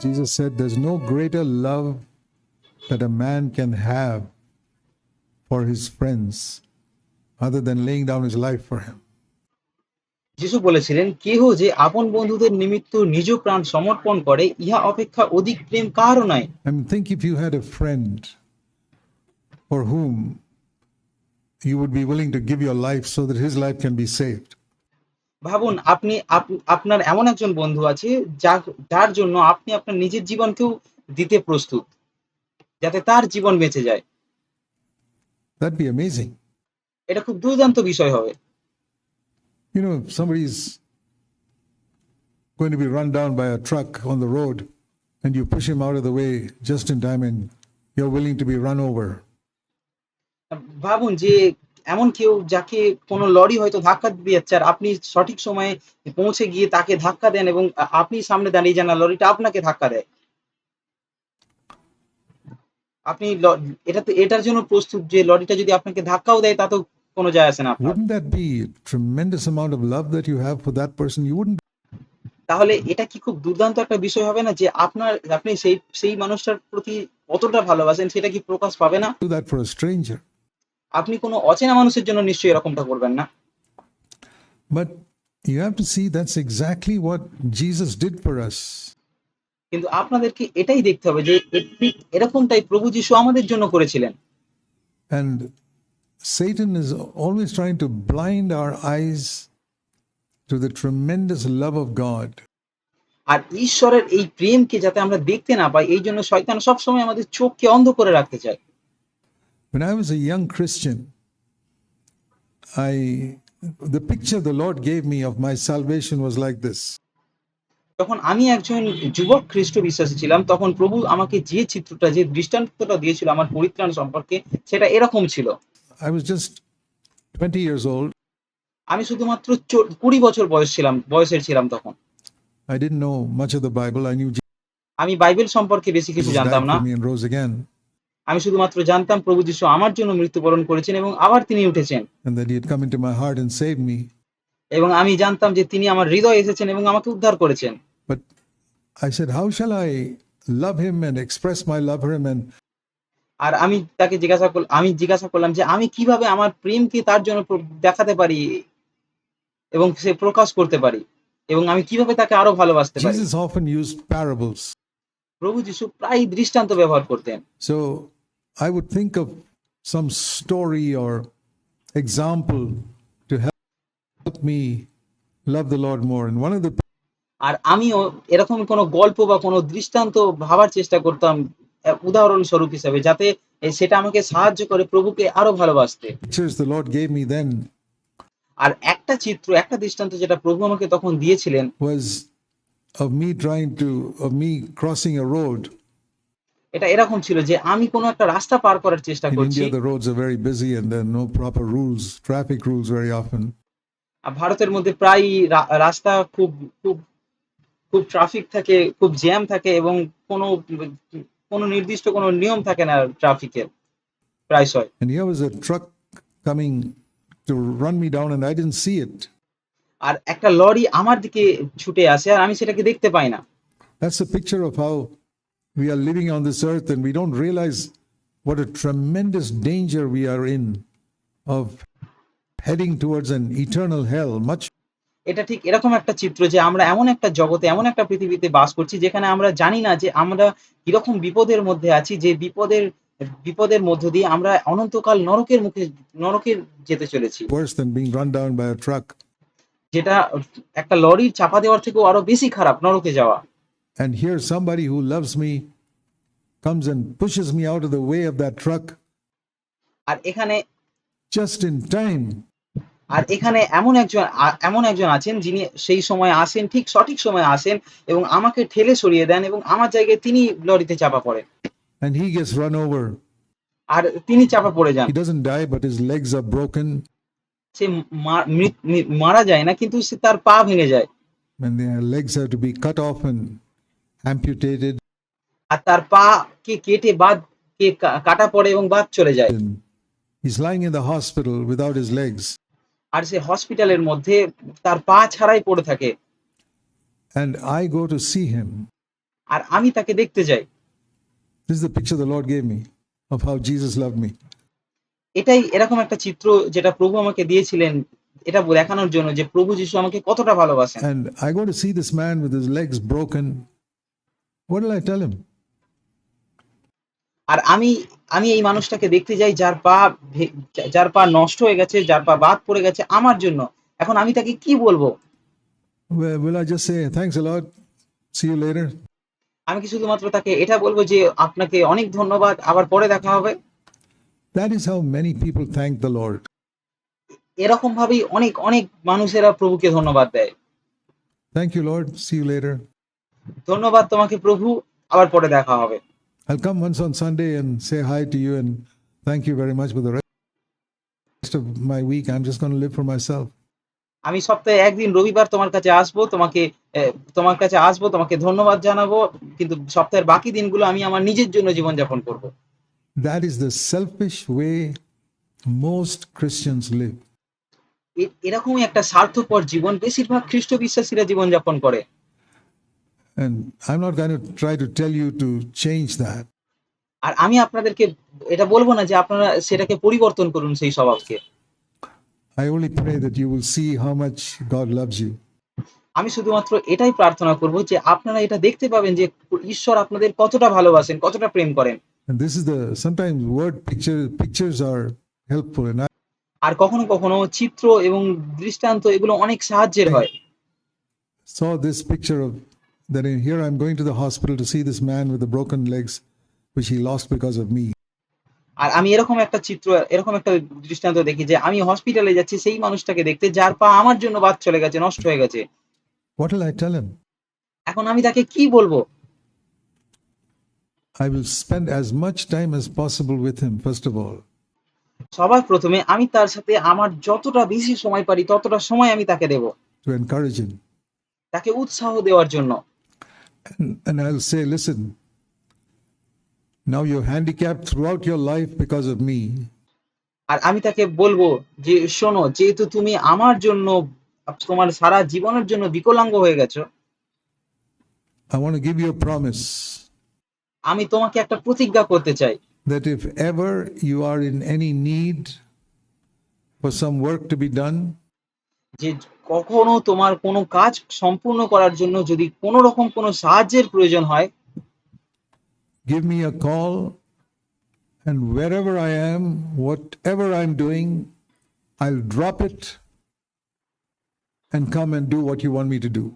Jesus said, There's no greater love that a man can have for his friends other than laying down his life for him. যিশু বলেছিলেন কেহ যে আপন বন্ধুদের নিমিত্ত নিজ প্রাণ সমর্পণ করে ইহা অপেক্ষা অধিক প্রেম কারও নাই I mean, think if you had a friend for whom you would be willing to give your life so that his life can be saved. ভাবুন আপনি আপনার এমন একজন বন্ধু আছে যার জন্য আপনি আপনার নিজের জীবনকেও দিতে প্রস্তুত যাতে তার জীবন বেঁচে যায় That'd be amazing. এটা খুব দুর্দান্ত বিষয় হবে You know, if somebody's going to be run down by a truck on the road and you push him out of the way just in time and you're willing to be run over. ভাবুন যে এমন কেউ যাকে কোনো lorry হয়তো ধাক্কা দিতে যাচ্ছে আর আপনি সঠিক সময়ে পৌঁছে গিয়ে তাকে ধাক্কা দেন এবং আপনি সামনে দাঁড়িয়ে যান লরিটা আপনাকে ধাক্কা দেয় আপনি এটা তো এটার জন্য প্রস্তুত যে লরিটা যদি আপনাকে ধাক্কাও দেয় তাতেও কোনো যায় আসে না। Wouldn't that be tremendous amount of love that you have for that person? You wouldn't তাহলে এটা কি খুব দুর্দান্ত একটা বিষয় হবে না যে আপনার আপনি সেই সেই মানুষটার প্রতি কতটা ভালোবাসেন সেটা কি প্রকাশ পাবে না do that for a stranger. আপনি কোনো অচেনা মানুষের জন্য নিশ্চয়ই এরকমটা করবেন না but you have to see that's exactly what Jesus did for us. কিন্তু আপনাদেরকে এটাই দেখতে হবে যে ঠিক এরকমটাই প্রভু যিশু আমাদের জন্য করেছিলেন And Satan is always trying to blind our eyes to the tremendous love of God. আর ঈশ্বরের এই প্রেমকে যাতে আমরা দেখতে না পাই এই জন্য শয়তান সবসময় আমাদের চোখকে অন্ধ করে রাখতে চায় When I was a young Christian, I the picture the Lord gave me of my salvation was like this. তখন আমি একজন যুবক খ্রিস্ট বিশ্বাসী ছিলাম তখন প্রভু আমাকে যে চিত্রটা যে দৃষ্টান্তটা দিয়েছিল আমার পরিত্রাণ সম্পর্কে সেটা এরকম ছিল। I was just 20 years old আমি শুধুমাত্র 20 বছর বয়স ছিলাম বয়সের ছিলাম তখন। I didn't know much of Bible I knew আমি বাইবেল সম্পর্কে বেশি কিছু জানতাম না। আমি শুধুমাত্র জানতাম প্রভু যিশু আমার জন্য মৃত্যুবরণ করেছেন এবং আবার তিনি উঠেছেন. এবং আমি জানতাম যে তিনি আমার হৃদয়ে এসেছেন এবং আমাকে উদ্ধার করেছেন love for Him? আর আমি তাকে জিজ্ঞাসা করলাম আমি জিজ্ঞাসা করলাম যে আমি কীভাবে আমার প্রেমকে তার জন্য দেখাতে পারি এবং সে প্রকাশ করতে পারি এবং আমি কীভাবে তাকে আরও ভালোবাসতে পারি. প্রভু যিশু প্রায় দৃষ্টান্ত ব্যবহার করতেন So I would think of some story or example to help me love the Lord more. And one of the আর আমিও এরকম কোনো গল্প বা কোনো দৃষ্টান্ত ভাবার চেষ্টা করতাম উদাহরণস্বরূপ হিসাবে যাতে সেটা আমাকে সাহায্য করে প্রভুকে আরও ভালোবাসতে আর একটা চিত্র একটা দৃষ্টান্ত যেটা প্রভু আমাকে তখন দিয়েছিলেন was of me trying to of me crossing এটা এরকম ছিল যে আমি কোনো একটা রাস্তা পার করার চেষ্টা করছি the roads are very busy and there are no proper rules, traffic rules very often. ভারতের মধ্যে প্রায় রাস্তা খুব খুব খুব ট্রাফিক থাকে খুব জ্যাম থাকে এবং কোনো কোনো নির্দিষ্ট কোনো নিয়ম থাকে না ট্রাফিকের প্রায়শই And here was a truck coming to run me down and I didn't see it. আর একটা লরি আমার দিকে ছুটে আসে আর আমি সেটাকে দেখতে পাই না That's a picture of how we are living on this earth and we don't realize what a tremendous danger we are in of heading towards an eternal hell, much এটা ঠিক এরকম একটা চিত্র যে আমরা এমন একটা জগতে এমন একটা পৃথিবীতে বাস করছি যেখানে আমরা জানি না যে আমরা কীরকম বিপদের মধ্যে আছি যে বিপদের বিপদের মধ্য দিয়ে আমরা অনন্তকাল নরকের মুখে নরকে যেতে চলেছি worse than being run down by a truck. যেটা একটা লরির চাপা দেওয়ার থেকেও আরও বেশি খারাপ নরকে যাওয়া and here somebody who loves me comes and pushes me out of the way of that truck. just in time. আর এখানে এমন একজন এমন একজন আছেন যিনি সেই সময় আসেন ঠিক সঠিক সময় আসেন এবং আমাকে ঠেলে সরিয়ে দেন এবং আমার জায়গায় তিনি লরিতে চাপা পড়েন। আর তিনি চাপা পড়ে যান। Doesn't die but legs are broken সে মারা যায় না কিন্তু সে তার পা ভেঙে যায়। Legs have amputated. আর তার পা কে কেটে বাদ কে কাটা পড়ে এবং বাদ চলে যায় he's lying in the hospital without his legs. আর সে হসপিটালের মধ্যে তার পা ছাড়াই পড়ে থাকে And I go to see him. আর আমি তাকে দেখতে যাই This is the picture the Lord gave me of how Jesus loved me. এটাই এরকম একটা চিত্র যেটা প্রভু আমাকে দিয়েছিলেন এটা দেখানোর জন্য যে প্রভু যিশু আমাকে কতটা ভালোবাসেন And I go to see this man with his legs broken. What will I tell him? আর আমি আমি এই মানুষটাকে দেখতে যাই যার পা যার পা নষ্ট হয়ে গেছে যার পা বাদ পড়ে গেছে আমার জন্য এখন আমি তাকে কি বলব will I just say, thanks a lot, see you later? আমি কি শুধুমাত্র তাকে এটা বলব যে আপনাকে অনেক ধন্যবাদ আবার পরে দেখা হবে That is how many people thank the Lord. এরকম ভাবেই অনেক অনেক মানুষেরা প্রভুকে ধন্যবাদ দেয় Thank you, Lord, see you later. ধন্যবাদ তোমাকে প্রভু আবার পরে দেখা হবে I'll come once on Sunday and say hi to you and thank you very much for the rest of my week. I'm just going to live for myself. আমি সপ্তাহে একদিন রবিবার তোমার কাছে আসব তোমাকে তোমার কাছে আসব তোমাকে ধন্যবাদ জানাব কিন্তু সপ্তাহের বাকি দিনগুলো আমি আমার নিজের জন্য জীবনযাপন করব That is the selfish way most Christians live. এ- এরকমই একটা স্বার্থপর জীবন বেশিরভাগ খ্রিস্ট বিশ্বাসীরা জীবন যাপন করে And I'm not going to try to tell you to change that. আর আমি আপনাদেরকে এটা বলব না যে আপনারা সেটাকে পরিবর্তন করুন সেই স্বভাবকে I only pray that you will see how much God loves you. আমি শুধুমাত্র এটাই প্রার্থনা করব যে আপনারা এটা দেখতে পাবেন যে ঈশ্বর আপনাদের কতটা ভালোবাসেন কতটা প্রেম করেন And this is the sometimes word picture pictures are helpful. And আর কখনো কখনো চিত্র এবং দৃষ্টান্ত এগুলো অনেক সাহায্যের হয় saw this picture of that in here I'm going to the hospital to see this man with the broken legs, which he lost because of me. আর আমি এরকম একটা চিত্র এরকম একটা দৃষ্টান্ত দেখি যে আমি হসপিটালে যাচ্ছি সেই মানুষটাকে দেখতে যার পা আমার জন্য বাদ চলে গেছে নষ্ট হয়ে গেছে What will I tell him? এখন আমি তাকে কি বলব I will spend as much time as possible with him, first of all. সবার প্রথমে আমি তার সাথে আমার যতটা বেশি সময় পারি ততটা সময় আমি তাকে দেব to encourage him. তাকে উৎসাহ দেওয়ার জন্য And, and I'll say, listen, now you're handicapped throughout your life because of me. আর আমি তাকে বলব যে শোনো যেহেতু তুমি আমার জন্য তোমার সারা জীবনের জন্য বিকলাঙ্গ হয়ে গেছো I want to give you a promise আমি তোমাকে একটা প্রতিজ্ঞা করতে চাই that if ever you are in any need for some work to be done, যে কখনো তোমার কোনো কাজ সম্পূর্ণ করার জন্য যদি কোনো রকম কোনো সাহায্যের প্রয়োজন হয় give me a call and wherever i am whatever i'm doing i'll drop it and come and do what you want me to do.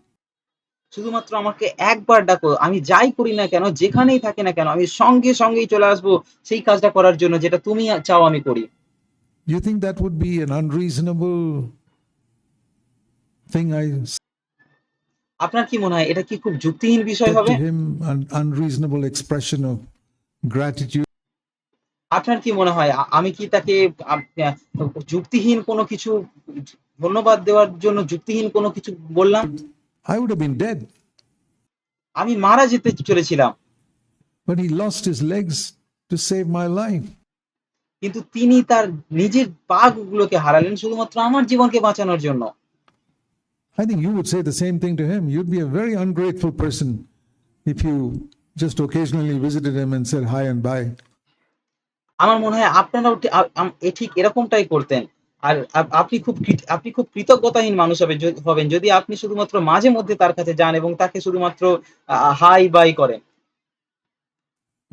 শুধুমাত্র আমাকে একবার ডাকো আমি যাই করি না কেন যেখানেই থাকি না কেন আমি সঙ্গে সঙ্গেই চলে আসব সেই কাজটা করার জন্য যেটা তুমি চাও আমি করি। ইউ থিংক thing I আপনার কি মনে হয় এটা কি খুব যুক্তিহীন বিষয় হবে? him, an unreasonable expression of gratitude? আপনার কি মনে হয় আমি কি তাকে যুক্তিহীন কোনো কিছু ধন্যবাদ দেওয়ার জন্য যুক্তিহীন কোনো কিছু বললাম? I would have been dead, আমি মারা যেতে চলেছিলাম। But he lost his legs to save my life. কিন্তু তিনি তার নিজের পা গুলোকে হারালেন শুধুমাত্র আমার জীবনকে বাঁচানোর জন্য। I think you would say the same thing to him. You'd be a very ungrateful person if you just occasionally visited him and said hi and bye. আমার মনে হয় আপনারাও ঠিক এরকমটাই করতেন আর আপনি খুব আপনি খুব কৃতজ্ঞতাহীন মানুষ হবে হবেন যদি আপনি শুধুমাত্র মাঝে মধ্যে তার কাছে যান এবং তাকে শুধুমাত্র হাই বাই করেন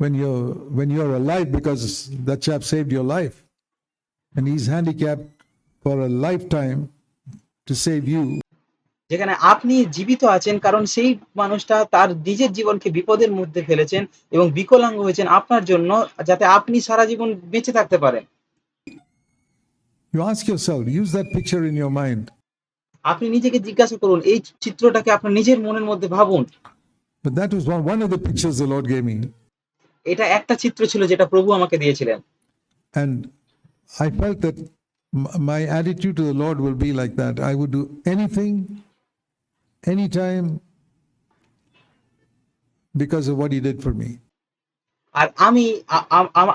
when you're when you you're alive because that chap saved your life and he's handicapped for a lifetime to save you যেখানে আপনি জীবিত আছেন কারণ সেই মানুষটা তার নিজের জীবনকে বিপদের মধ্যে ফেলেছেন এবং বিকলাঙ্গ হয়েছেন আপনার জন্য যাতে আপনি সারা জীবন বেঁচে থাকতে পারেন। আপনি নিজেকে জিজ্ঞাসা করুন এই চিত্রটাকে আপনি নিজের মনের মধ্যে ভাবুন। But that was one, one of এটা একটা চিত্র ছিল যেটা প্রভু আমাকে দিয়েছিলেন। And i felt that my attitude to the lord will be like anytime because of what he did for me. আর আমি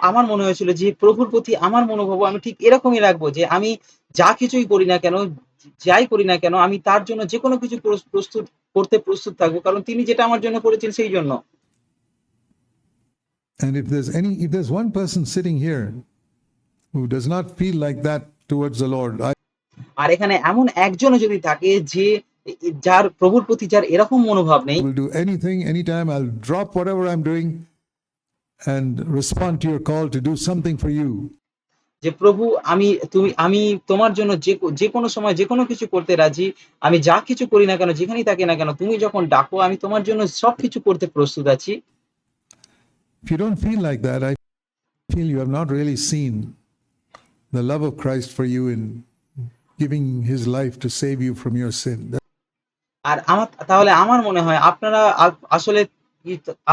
আমার মনে হয়েছিল যে প্রভুর প্রতি আমার মনোভাব আমি ঠিক এরকমই রাখব যে আমি যা কিছুই করি না কেন যাই করি না কেন আমি তার জন্য যে কোনো কিছু প্রস্তুত করতে প্রস্তুত থাকব কারণ তিনি যেটা আমার জন্য করেছেন সেই জন্য। And if there's any, if there's one person sitting here who does not feel like that towards the Lord, I আর এখানে এমন একজনও যদি থাকে যে যার প্রভুর প্রতি যার এরকম মনোভাব নেই will do anything, anytime. I'll drop whatever I'm doing and respond to your call to do something for you. যে প্রভু আমি তুমি আমি তোমার জন্য যে যে কোনো সময় যে কোনো কিছু করতে রাজি আমি যা কিছু করি না কেন যেখানেই থাকি না কেন তুমি যখন ডাকো আমি তোমার জন্য সব কিছু করতে প্রস্তুত আছি If you don't feel like that, I feel you have not really seen the love of Christ for you in giving his life to save you from your sin. আর আমার তাহলে আমার মনে হয় আপনারা আসলে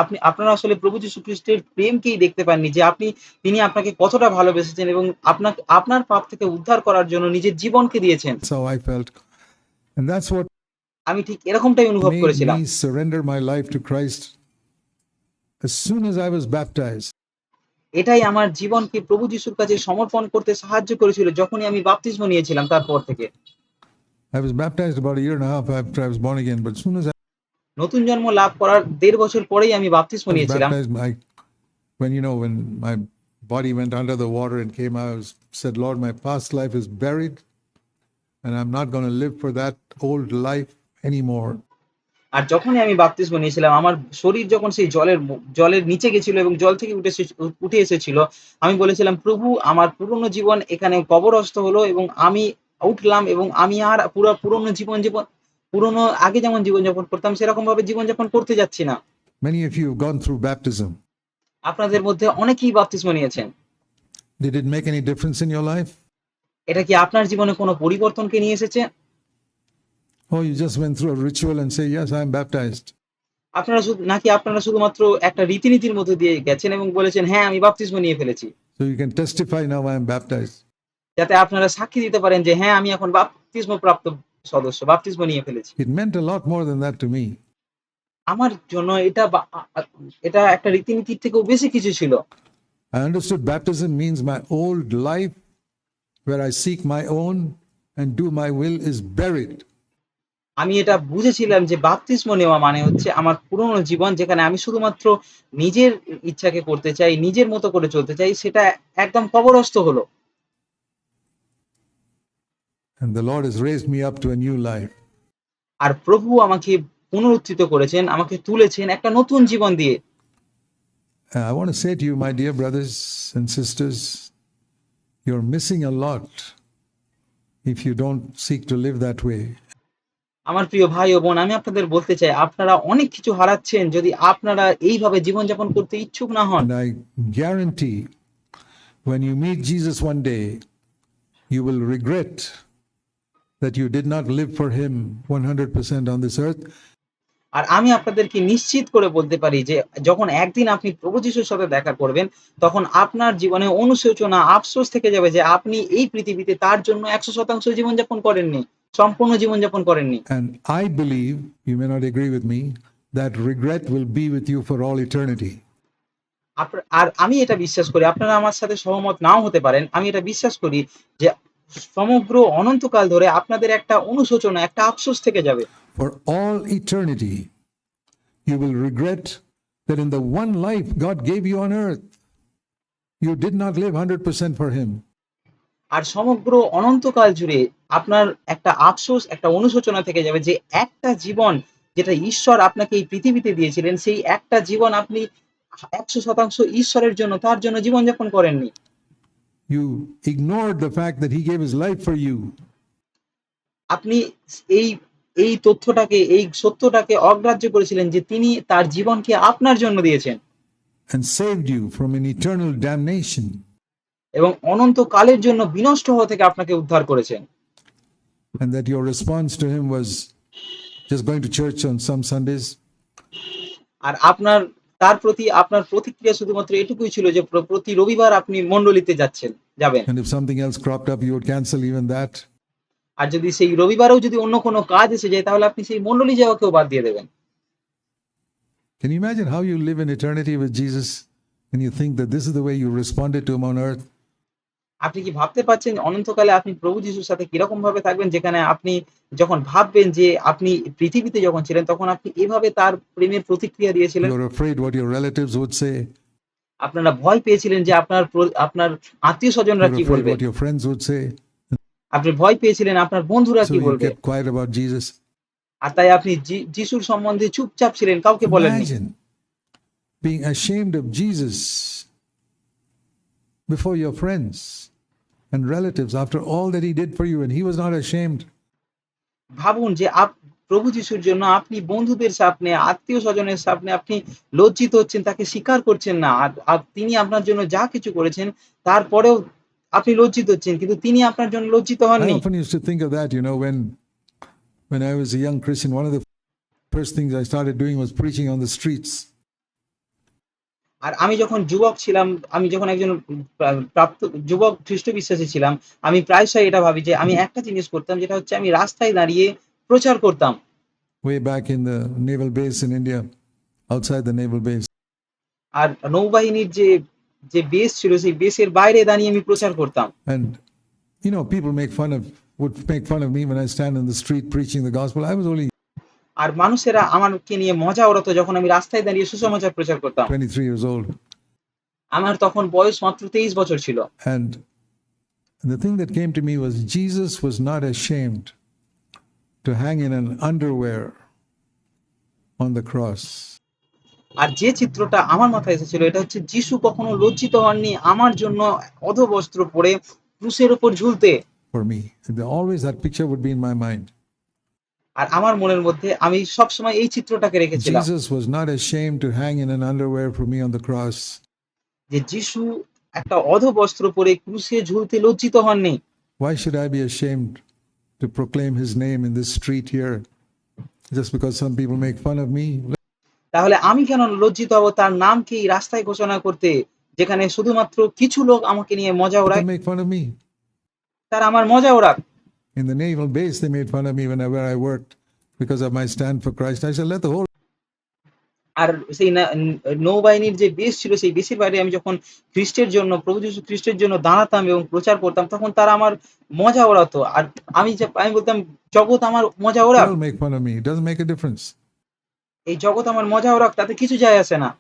আপনি আপনারা আসলে প্রভু যীশু খ্রিস্টের প্রেমকেই দেখতে পাননি যে আপনি তিনি আপনাকে কতটা ভালোবেসেছেন এবং আপনাকে আপনার পাপ থেকে উদ্ধার করার জন্য নিজের জীবনকে দিয়েছেন। আমি ঠিক এরকমটাই অনুভব করেছিলাম। surrender my life to Christ as soon as I was baptized. এটাই আমার জীবনকে প্রভু যিশুর কাছে সমর্পণ করতে সাহায্য করেছিল যখনই আমি বাপতিস্ম নিয়েছিলাম তারপর থেকে। I was baptized about a year and a half after I was born again, but as soon as I নতুন জন্ম লাভ করার দেড় বছর পরেই আমি বাপতিস্ম নিয়েছিলাম when you know, when my body went under the water and came out, I was, said, Lord, my past life is buried, and I'm not going to live for that old life anymore. আর যখনই আমি বাপতিস্ম নিয়েছিলাম আমার শরীর যখন সেই জলের জলের নিচে গেছিল এবং জল থেকে উঠে উঠে এসেছিল আমি বলেছিলাম প্রভু আমার পুরনো জীবন এখানে কবরস্থ হলো এবং আমি উঠলাম এবং আমি আর পুরো পুরনো জীবন জীবন পুরনো আগে যেমন জীবনযাপন করতাম সেরকম ভাবে জীবনযাপন করতে যাচ্ছি না Many of you have gone through baptism. আপনাদের মধ্যে অনেকেই বাপতিস্ম নিয়েছেন Did it make any difference in your life? এটা কি আপনার জীবনে কোনো পরিবর্তনকে নিয়ে এসেছে Oh, you just went through a ritual and say, Yes, I'm baptized. আপনারা শুধু নাকি আপনারা শুধুমাত্র একটা রীতিনীতির মধ্যে দিয়ে গেছেন এবং বলেছেন হ্যাঁ আমি বাপতিস্ম নিয়ে ফেলেছি So you can testify now I'm baptized. যাতে আপনারা সাক্ষী দিতে পারেন যে হ্যাঁ আমি এখন বাপতিস্ম প্রাপ্ত সদস্য বাপতিস্ম নিয়ে ফেলেছি It meant a lot more than that to me. আমার জন্য এটা আ- আ- এটা একটা রীতিনীতির থেকেও বেশি কিছু ছিল I understood baptism means my old life, where I seek my own and do my will, is buried. আমি এটা বুঝেছিলাম যে বাপতিস্ম নেওয়া মানে হচ্ছে আমার পুরনো জীবন যেখানে আমি শুধুমাত্র নিজের ইচ্ছাকে করতে চাই নিজের মতো করে চলতে চাই সেটা একদম কবরস্থ হলো And the Lord has raised me up to a new life. আর প্রভু আমাকে পুনরুত্থিত করেছেন আমাকে তুলেছেন একটা নতুন জীবন দিয়ে I want to say to you, my dear brothers and sisters, you're missing a lot if you don't seek to live that way. আমার প্রিয় ভাই ও বোন আমি আপনাদের বলতে চাই আপনারা অনেক কিছু হারাচ্ছেন যদি আপনারা এইভাবে জীবনযাপন করতে ইচ্ছুক না হন I guarantee when you meet Jesus one day, you will regret that you did not live for Him 100% on this earth. আর আমি আপনাদেরকে নিশ্চিত করে বলতে পারি যে যখন একদিন আপনি প্রভু যিশুর সাথে দেখা করবেন তখন আপনার জীবনে অনুশোচনা আফসোস থেকে যাবে যে আপনি এই পৃথিবীতে তার জন্য একশো শতাংশ জীবনযাপন করেননি সম্পূর্ণ জীবনযাপন করেননি And I believe, you may not agree with me, that regret will be with you for all eternity. আর আমি এটা বিশ্বাস করি আপনারা আমার সাথে সহমত নাও হতে পারেন আমি এটা বিশ্বাস করি যে সমগ্র অনন্তকাল ধরে আপনাদের একটা অনুশোচনা একটা আফসোস থেকে যাবে For all eternity, you will regret that in the one life God gave you on earth, you did not live 100% for Him. আর সমগ্র অনন্তকাল জুড়ে আপনার একটা আফসোস একটা অনুশোচনা থেকে যাবে যে একটা জীবন যেটা ঈশ্বর আপনাকে এই পৃথিবীতে দিয়েছিলেন সেই একটা জীবন আপনি একশো শতাংশ ঈশ্বরের জন্য তার জন্য জীবনযাপন করেননি You ignored the fact that He gave His life for you. আপনি এই এই তথ্যটাকে এই সত্যটাকে অগ্রাহ্য করেছিলেন যে তিনি তার জীবনকে আপনার জন্য দিয়েছেন and saved you from an eternal damnation. এবং অনন্তকালের জন্য বিনষ্ট হওয়া থেকে আপনাকে উদ্ধার করেছেন And that your response to Him was just going to church on some Sundays আর আপনার তার প্রতি আপনার প্রতিক্রিয়া শুধুমাত্র এটুকুই ছিল যে প্রতি রবিবার আপনি মন্ডলিতে যাচ্ছেন যাবেন। ক্যান্সেল ইভেন দ্যাট আর যদি সেই রবিবারেও যদি অন্য কোনো কাজ এসে যায় তাহলে আপনি সেই মন্ডলি যাওয়াকেও বাদ দিয়ে দেবেন। Can imagine how you live in eternity with Jesus you think that this is the way you responded to him on earth আপনি কি ভাবতে পারছেন অনন্তকালে আপনি প্রভু যিশুর সাথে কীরকম ভাবে থাকবেন? যেখানে আপনি যখন ভাববেন যে আপনি পৃথিবীতে যখন ছিলেন তখন আপনি এভাবে তার প্রেমের প্রতিক্রিয়া দিয়েছিলেন? আপনারা ভয় পেয়েছিলেন যে আপনার আপনার আত্মীয় স্বজনরা কি বলবে. আপনি ভয় পেয়েছিলেন আপনার বন্ধুরা কি বলবে? আর তাই আপনি যিশুর সম্বন্ধে চুপচাপ ছিলেন কাউকে Imagine being ashamed of Jesus before your friends. And relatives after all that he did for you, and he was not ashamed. ভাবুন যে আপ প্রভু যিশুর জন্য আপনি বন্ধুদের সামনে আত্মীয় স্বজনের সামনে আপনি লজ্জিত হচ্ছেন তাকে স্বীকার করছেন না আর তিনি আপনার জন্য যা কিছু করেছেন তারপরেও আপনি লজ্জিত হচ্ছেন কিন্তু তিনি আপনার জন্য লজ্জিত হননি often used to think of that, you know, when when I was a young Christian, one of the first things I started doing was preaching on the streets. আর আমি যখন যুবক ছিলাম আমি যখন একজন প্রাপ্ত যুবক খ্রিস্ট বিশ্বাসী ছিলাম আমি প্রায়শই এটা ভাবি যে আমি একটা জিনিস করতাম যেটা হচ্ছে আমি রাস্তায় দাঁড়িয়ে প্রচার করতাম way back in the naval base in India, outside the naval base. আর নৌবাহিনীর যে যে বেস ছিল সেই বেসের বাইরে দাঁড়িয়ে আমি প্রচার করতাম And you know, people make fun of would make fun of me when I stand in the street preaching the gospel. I was only আর মানুষেরা আমাকে নিয়ে মজা ওড়াতো যখন আমি রাস্তায় দাঁড়িয়ে সুসমাচার প্রচার করতাম 23 years old. আমার তখন বয়স মাত্র তেইশ বছর ছিল And the thing that came to me was Jesus was not ashamed to hang in an underwear on the cross. আর যে চিত্রটা আমার মাথায় এসেছিল এটা হচ্ছে যিশু কখনো লজ্জিত হননি আমার জন্য অধবস্ত্র পরে ক্রুশের ওপর ঝুলতে For me, always that picture would be in my mind. আর আমার মনের মধ্যে আমি সব সময় এই চিত্রটাকে রেখেছিলাম। যে যিশু একটা অধবস্ত্র পরে ক্রুশে ঝুলতে লজ্জিত হননি। Why should i be ashamed to proclaim his name in this street here? Just because some people make fun of me? তাহলে আমি কেন লজ্জিত হব তার নাম কি রাস্তায় ঘোষণা করতে যেখানে শুধুমাত্র কিছু লোক আমাকে নিয়ে মজা ওড়ায় তার আমার মজা ওড়াক In the naval base, they made fun of me whenever I worked because of my stand for Christ. I said, let the whole আর সেই না- নৌবাহিনীর যে বেশ ছিল সেই বেশের বাইরে আমি যখন খ্রিস্টের জন্য প্রভু যীশু খ্রিস্টের জন্য দাঁড়াতাম এবং প্রচার করতাম তখন তারা আমার মজা ওড়াতো আর আমি যে আমি বলতাম জগৎ আমার মজা ওড়াক world make fun of me. It doesn't make a difference. এই জগৎ আমার মজা ওড়াক তাতে কিছু যায় আসে না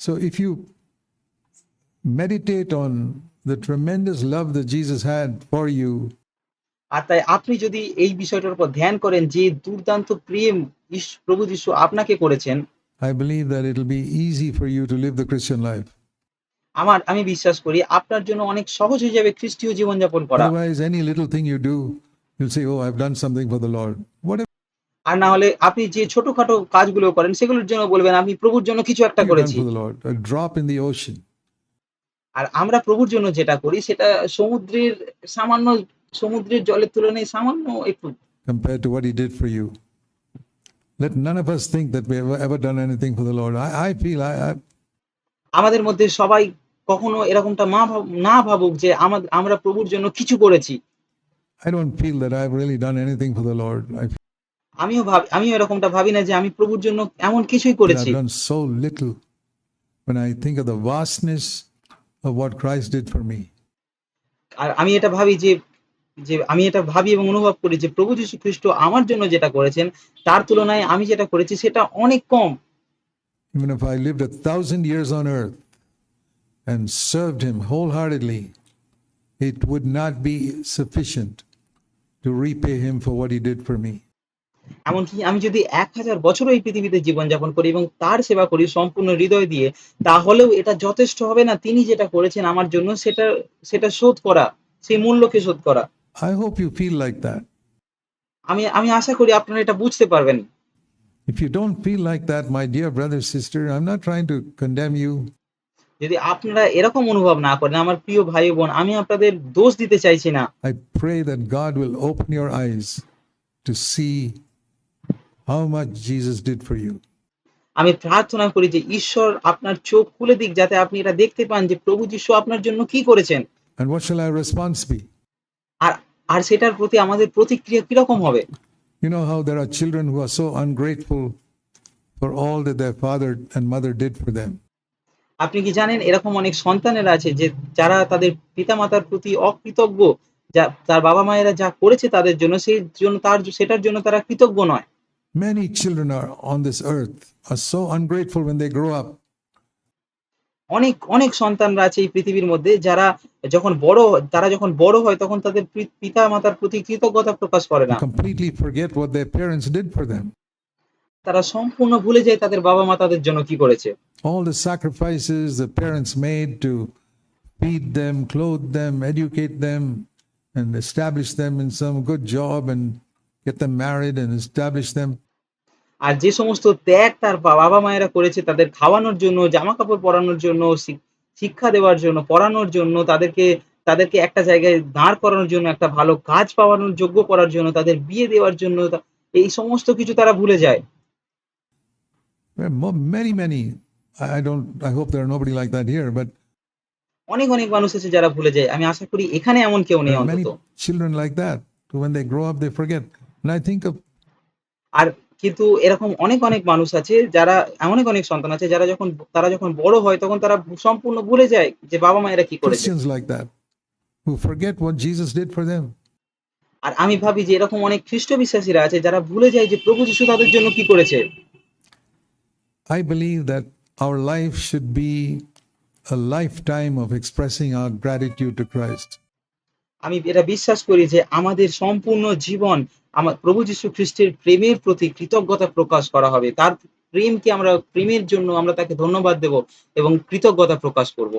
So if you meditate on the tremendous love that Jesus had for you, আর তাই আপনি যদি এই বিষয়টার উপর ধ্যান করেন যে দুর্দান্ত প্রেম প্রভু যীশু আপনাকে করেছেন I believe that it'll be easy for you to live the Christian life. আমার আমি বিশ্বাস করি আপনার জন্য অনেক সহজ হয়ে যাবে খ্রিস্টীয় জীবনযাপন করা Otherwise, any little thing you do, you'll say, Oh, I've done something for the Lord. Whatever আর না হলে আপনি যে ছোটখাটো কাজগুলো করেন সেগুলোর জন্য বলবেন আমি প্রভুর জন্য কিছু একটা করেছি a drop in the ocean. আর আমরা প্রভুর জন্য যেটা করি সেটা সমুদ্রের সামান্য সমুদ্রের জলের তুলনায় সামান্য একটু compared to what he did for you. Let none of us think that we have ever done anything for the Lord. I, I feel I, I, আমাদের মধ্যে সবাই কখনো এরকমটা মা না ভাবুক যে আমরা প্রভুর জন্য কিছু করেছি I don't feel that I've really done anything for the Lord. I আমিও ভাব আমিও এরকমটা ভাবি না যে আমি প্রভুর জন্য এমন কিছুই করেছি I've done so little when I think of the vastness of what Christ did for me. আর আমি এটা ভাবি যে যে আমি এটা ভাবি এবং অনুভব করি যে প্রভু যীশু খ্রিস্ট আমার জন্য যেটা করেছেন তার তুলনায় আমি যেটা করেছি সেটা অনেক কম। Even if I lived a thousand years on earth and served him wholeheartedly, it would not be sufficient to repay him for what he did for me. এমনকি আমি যদি এক হাজার বছরও এই পৃথিবীতে জীবনযাপন করি এবং তার সেবা করি সম্পূর্ণ হৃদয় দিয়ে তাহলেও এটা যথেষ্ট হবে না। তিনি যেটা করেছেন আমার জন্য সেটা সেটা শোধ করা সেই মূল্যকে শোধ করা। I hope you feel like that আমি আমি আশা করি আপনারা এটা বুঝতে পারবেন। If you don't feel like that my dear brother sister I am not trying to condemn you যদি আপনারা এরকম অনুভব না করেন আমার প্রিয় ভাই বোন আমি আপনাদের দোষ দিতে চাইছি না। I pray that God will open your eyes to see how much Jesus did for you আমি প্রার্থনা করি যে ঈশ্বর আপনার চোখ খুলে দিক যাতে আপনি এটা দেখতে পান যে প্রভু যীশু আপনার জন্য কি করেছেন। আর আর সেটার প্রতি আমাদের প্রতিক্রিয়া কীরকম হবে? You know how there are children who are so ungrateful for all that their father and mother did for them আপনি কি জানেন এরকম অনেক সন্তানেরা আছে যে যারা তাদের পিতামাতার প্রতি অকৃতজ্ঞ যা তার বাবা মায়েরা যা করেছে তাদের জন্য সেই জন্য তার সেটার জন্য তারা কৃতজ্ঞ নয়। Many children are on this earth are so ungrateful when they grow up. অনেক, অনেক সন্তানরা আছে এই পৃথিবীর মধ্যে যারা যখন বড় তারা যখন বড় হয় তখন তাদের পিতা-মাতার প্রতি কৃতজ্ঞতা প্রকাশ করে না। completely forget what their parents did for them. তারা সম্পূর্ণ ভুলে যায় তাদের বাবা-মা তাদের জন্য কি করেছে। All the sacrifices the parents made to feed them, clothe them, educate them, and establish them in some good job and get them married and establish them. আর যে সমস্ত ত্যাগ তার বাবা-মায়েরা করেছে তাদের খাওয়ানোর জন্য, জামা কাপড় পরানোর জন্য, শিক্ষা দেওয়ার জন্য, পড়ানোর জন্য, তাদেরকে তাদেরকে একটা জায়গায় দাঁড় করানোর জন্য, একটা ভালো কাজ পাওয়ানোর যোগ্য করার জন্য, তাদের বিয়ে দেওয়ার জন্য এই সমস্ত কিছু তারা ভুলে যায়। Many, many. I don't. I hope there are nobody like that here, but অনেক, অনেক মানুষ আছে যারা ভুলে যায়। আমি আশা করি এখানে এমন কেউ নেই অন্তত। children like that. When they grow up, they forget. And I think of আর কিন্তু এরকম অনেক, অনেক মানুষ আছে যারা অনেক, অনেক সন্তান আছে যারা যখন তারা যখন বড় হয় তখন তারা সম্পূর্ণ ভুলে যায় যে বাবা-মায়েরা কি করেছে। আর আমি ভাবি যে এরকম অনেক খ্রিস্ট বিশ্বাসীরা আছে যারা ভুলে যায় যে প্রভু যিশু তাদের জন্য কি করেছে। I believe that our life should be a lifetime of expressing our gratitude to Christ. আমি এটা বিশ্বাস করি যে আমাদের সম্পূর্ণ জীবন আমার প্রভু যীশু খ্রিস্টের প্রেমের প্রতি কৃতজ্ঞতা প্রকাশ করা হবে। তার প্রেমকে আমরা, প্রেমের জন্য আমরা তাকে ধন্যবাদ দেব এবং কৃতজ্ঞতা প্রকাশ করব।